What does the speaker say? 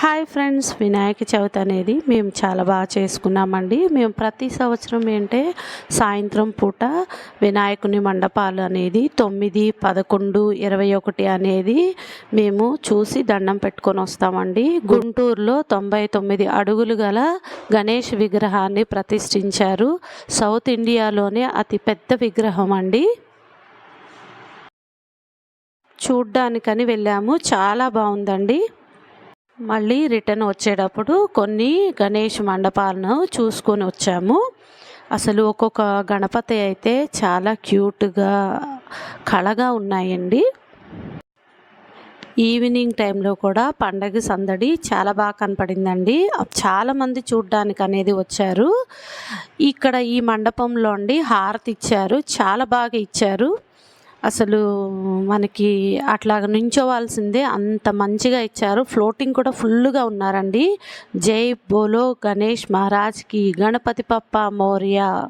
Hi friends Vinayaka Chavithi అనేది మేము చాలా బాగా చేసుకున్నామండి. మేము ప్రతి సంవత్సరం ఏంటంటే సాయంత్రం పూట వినాయకుని మండపాలు అనేది తొమ్మిది పదకొండు ఇరవై ఒకటి అనేది మేము చూసి దండం పెట్టుకొని వస్తామండి. గుంటూరులో తొంభై తొమ్మిది అడుగులు గల గణేష్ విగ్రహాన్ని ప్రతిష్ఠించారు. సౌత్ ఇండియాలోనే అతి పెద్ద విగ్రహం అండి. చూడ్డానికని వెళ్ళాము. చాలా బాగుందండి. మళ్ళీ రిటర్న్ వచ్చేటప్పుడు కొన్ని గణేష్ మండపాలను చూసుకొని వచ్చాము. అసలు ఒక్కొక్క గణపతి అయితే చాలా క్యూట్గా కళగా ఉన్నాయండి. ఈవినింగ్ టైంలో కూడా పండగ సందడి చాలా బాగా కనపడిందండి. చాలామంది చూడ్డానికి అనేది వచ్చారు. ఇక్కడ ఈ మండపంలో అండి హారతి ఇచ్చారు. చాలా బాగా ఇచ్చారు. అసలు మనకి అట్లాగ నుంచోవాల్సిందే. అంత మంచిగా ఇచ్చారు. ఫ్లోటింగ్ కూడా ఫుల్గా ఉన్నారండి. జై బోలో గణేష్ మహారాజ్కి గణపతి పప్ప మౌర్య.